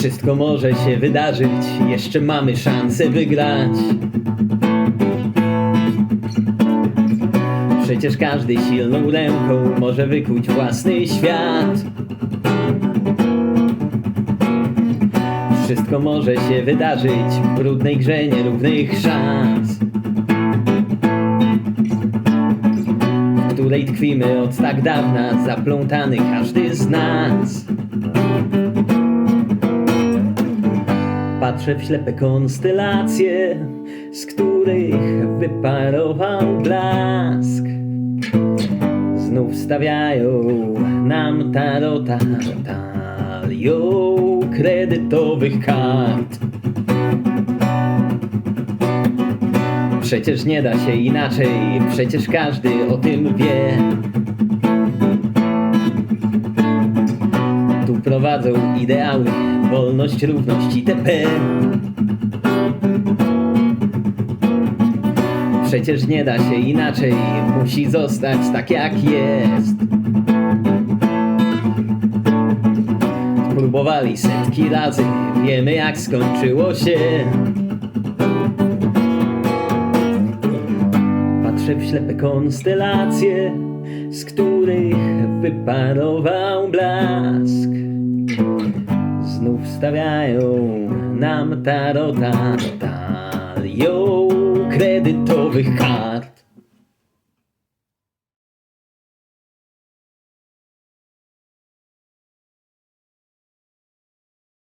Wszystko może się wydarzyć, jeszcze mamy szansę wygrać. Przecież każdy silną ręką może wykuć własny świat. Wszystko może się wydarzyć w brudnej grze nierównych szans. W której tkwimy od tak dawna, zaplątany każdy z nas. Patrzę w ślepe konstelacje, z których wyparował blask. Znów stawiają nam tarota talią kredytowych kart. Przecież nie da się inaczej, przecież każdy o tym wie. Tu prowadzą ideały, wolność, równość itp. Przecież nie da się inaczej, musi zostać tak jak jest. Próbowali setki razy, wiemy jak skończyło się. Patrzę w ślepe konstelacje, z których wyparował blask. Znów stawiają nam tarota talią kredytowych kart.